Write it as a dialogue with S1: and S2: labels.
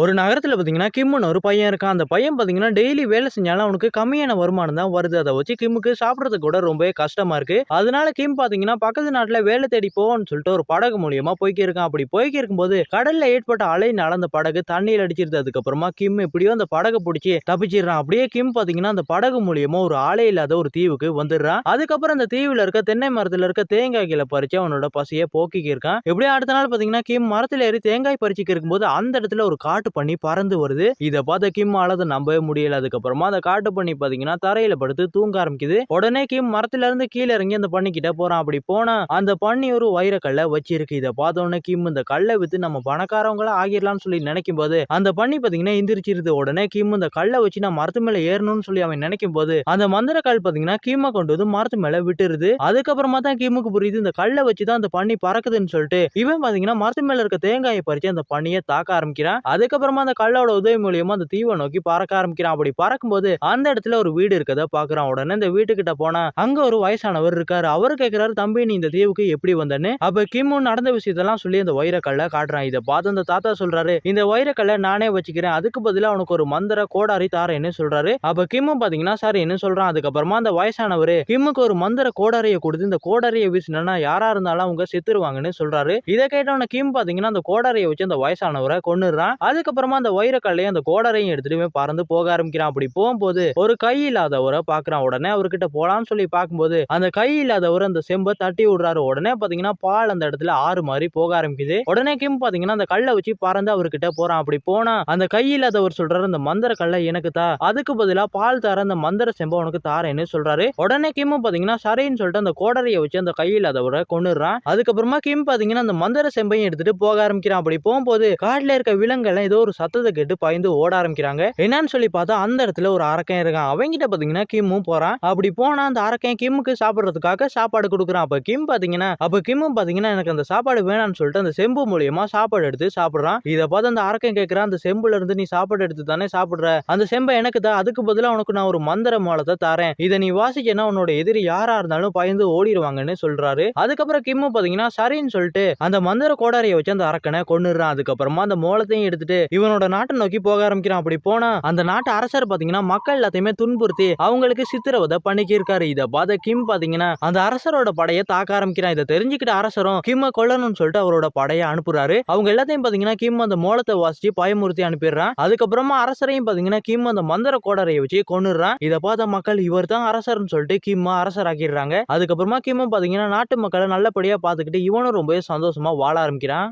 S1: ஒரு நகரத்தில் பார்த்தீங்கன்னா கிம்முன்னு ஒரு பையன் இருக்கான். அந்த பையன் பார்த்தீங்கன்னா டெய்லி வேலை செஞ்சாலும் அவனுக்கு கம்மியான வருமானம் தான் வருது. அதை வச்சு கிம்முக்கு சாப்பிட்றதுக்கு கூட ரொம்பவே கஷ்டமா இருக்கு. அதனால கிம் பார்த்தீங்கன்னா பக்கத்து நாட்டில் வேலை தேடி போவோம்னு சொல்லிட்டு ஒரு படகு மூலியமா போய்க்கிருக்கான். அப்படி போய்க்கு இருக்கும்போது கடல்ல ஏற்பட்ட அலைனால அந்த படகு தண்ணியில் அடிச்சிருது. அதுக்கப்புறமா கிம் எப்படியோ அந்த படகை பிடிச்சி தப்பிச்சிடுறான். அப்படியே கிம் பார்த்தீங்கன்னா அந்த படகு மூலியமா ஒரு ஆலை இல்லாத ஒரு தீவுக்கு வந்துடுறான். அதுக்கப்புறம் அந்த தீவில் இருக்க தென்னை மரத்தில் இருக்க தேங்காய்களை பறிச்சு அவனோட பசியை போக்கிக்கிருக்கான். இருக்கான் அடுத்த நாள் பார்த்தீங்கன்னா கிம் மரத்தில் ஏறி தேங்காய் பறிச்சுக்கு இருக்கும்போது அந்த இடத்துல ஒரு காட்டு பண்ணி பறந்து வருது. இதை பார்த்த கிம் அதை நம்பவே முடியல. அதுக்கப்புறமா அந்த காட்டு பண்ணி பாத்தீங்கன்னா தரையில படுத்து தூங்க ஆரம்பிக்குது. உடனே கிம் மரத்துல இருந்து கீழே இறங்கி அந்த பண்ணி கிட்ட போறான். அப்படி போனா அந்த பண்ணி ஒரு வைர கல்லை வச்சிருக்கு. இதை பார்த்த உடனே கிம் இந்த கல்லை வித்து நம்ம பணக்காரவங்களா ஆகிடலாம்னு சொல்லி நினைக்கும் போது அந்த பண்ணி பாத்தீங்கன்னா எந்திரிச்சிருது. உடனே கிம் இந்த கல்லை வச்சு நான் மரத்து மேல ஏறணும்னு சொல்லி அவன் நினைக்கும் போது அந்த மந்திர கல் பாத்தீங்கன்னா கிம்மை கொண்டு வந்து மரத்து மேல விட்டுருது. அதுக்கப்புறமா தான் கிம்முக்கு புரியுது இந்த கல்லை வச்சு தான் அந்த பண்ணி பறக்குதுன்னு சொல்லிட்டு இவன் பாத்தீங்கன்னா மரத்து மேல இருக்க தேங்காயை பறிச்சு அந்த பண்ணியை தாக்க ஆரம்பிக்கிறான். அதுக்கப்புறம் அந்த கல்லோட உதவி மூலியமா அந்த தீவை நோக்கி பறக்க ஆரம்பிக்கிறான். அப்படி பறக்கும்போது அந்த இடத்துல ஒரு வீடு இருக்கத பாக்குறான் உடனே இந்த வீட்டுக்கிட்ட போனா அங்க ஒரு வயசானவர் இருக்காரு. அவர் கேட்கிறாரு தம்பி நீ இந்த தீவுக்கு எப்படி வந்தேன்னு? அப்ப கிம்மு நடந்த விஷயத்தெல்லாம் சொல்லி அந்த வைரக்கல்ல காட்டுறான். இதை பார்த்து அந்த தாத்தா சொல்றாரு இந்த வைரக்கல்லை நானே வச்சுக்கிறேன். அதுக்கு பதிலா அவனுக்கு ஒரு மந்திர கோடாரி தாரேன்னு சொல்றாரு. அப்ப கிம்மு பாத்தீங்கன்னா சரின்னு சொல்றான்? அதுக்கப்புறமா அந்த வயசானவர் கிம்முக்கு ஒரு மந்திர கோடாரியை கொடுத்து இந்த கோடாரியை வீசினா யாரா இருந்தாலும் அவங்க செத்துருவாங்கன்னு சொல்றாரு. இதை கேட்டவன கிம் பாத்தீங்கன்னா அந்த கோடாரியை வச்சு அந்த வயசானவரை கொன்னுடுறான். அதுக்கப்புறமா அந்த வைரக்கல்லையும் அந்த கோடரையும் எடுத்துட்டு பறந்து போக ஆரம்பிக்கிறான். அப்படி போகும்போது ஒரு கை இல்லாதவரை பாக்குறான் உடனே அவர்கிட்ட போலாம்னு சொல்லி பார்க்கும்போது அந்த கை இல்லாதவர் அந்த செம்பை தட்டி விடுறாரு. உடனே பாத்தீங்கன்னா பால் அந்த இடத்துல ஆறு மாதிரி போக ஆரம்பிக்குது. உடனே கிம் பாத்தீங்கன்னா அந்த கல்லை வச்சு பறந்து அவர்கிட்ட போறான். அப்படி போனா அந்த கை இல்லாதவர் சொல்றாரு அந்த மந்திர கல்லை எனக்கு தா. அதுக்கு பதிலா பால் தர அந்த மந்திர செம்பை உனக்கு தாரேன்னு சொல்றாரு. உடனே கிம் பாத்தீங்கன்னா சரின்னு சொல்லிட்டு அந்த கோடரையை வச்சு அந்த கை இல்லாதவரை கொண்டுறான் அதுக்கப்புறமா கிம் பாத்தீங்கன்னா அந்த மந்திர செம்பையும் எடுத்துட்டு போக ஆரம்பிக்கிறான். அப்படி போகும்போது காட்டுல இருக்க விலங்குகள் ஏதோ ஒரு சத்தத்தை கேட்டு பயந்து ஓட ஆரம்பிக்கிறாங்க. என்னன்னு சொல்லி பார்த்தா அந்த இடத்துல ஒரு அரக்கன் இருக்கான். அவங்கிட்ட பாத்தீங்கன்னா கிம்மும் போறான். அப்படி போனா அந்த அரக்கன் கிம்முக்கு சாப்பிடுறதுக்காக சாப்பாடு கொடுக்குறான். அப்ப கிம் பாத்தீங்கன்னா அப்ப கிம்மும் பாத்தீங்கன்னா எனக்கு அந்த சாப்பாடு வேணாம்னு சொல்லிட்டு அந்த செம்பு மூலியமா சாப்பாடு எடுத்து சாப்பிடுறான். இதை பார்த்து அந்த அரக்கன் கேட்குறான் அந்த செம்புல இருந்து நீ சாப்பாடு எடுத்து தானே சாப்பிடுற? அந்த செம்பை எனக்கு தான் அதுக்கு பதிலாக உனக்கு நான் ஒரு மந்திர மாலத்தை தரேன். இதை நீ வாசிக்கனா உன்னோட எதிரி யாரா இருந்தாலும் பயந்து ஓடிடுவாங்கன்னு சொல்றாரு. அதுக்கப்புறம் கிம்மு பாத்தீங்கன்னா சரின்னு சொல்லிட்டு அந்த மந்திர கோடாரியை வச்சு அந்த அரக்கனை கொண்டுடுறான் அதுக்கப்புறமா அந்த மோளத்தையும் எடுத்துட்டு இவனோட நாட்டை நோக்கி போக ஆரம்பிக்கிறான். அப்படி போனா அந்த நாட்டு அரசர் பாத்தீங்கன்னா மக்கள் எல்லாத்தையுமே துன்புறுத்தி அவங்களுக்கு சித்திரவதை பண்ணிக்கி இருக்காரு இதை பார்த்த கிம் பாத்தீங்கன்னா அந்த அரசரோட படையை தாக்க ஆரம்பிக்கிறான். இதை தெரிஞ்சுக்கிட்ட அரசரும் கிம்ம கொல்லணும்னு சொல்லிட்டு அவரோட படையை அனுப்புறாரு. அவங்க எல்லாத்தையும் பாத்தீங்கன்னா கிம் அந்த மோளத்தை வாசிச்சு பயமுறுத்தி அனுப்பிடுறான். அதுக்கப்புறமா அரசரையும் பாத்தீங்கன்னா கிம் அந்த மந்திர கோடரையை வச்சு கொன்னுடுறான். இதை பார்த்த மக்கள் இவர் தான் அரசர்னு சொல்லிட்டு கிம்ம அரசராக்கிடுறாங்க. அதுக்கப்புறமா கிம்மும் பாத்தீங்கன்னா நாட்டு மக்களை நல்லபடியா பாத்துக்கிட்டு இவனும் ரொம்பவே சந்தோஷமா வாழ ஆரம்பிக்கிறான்.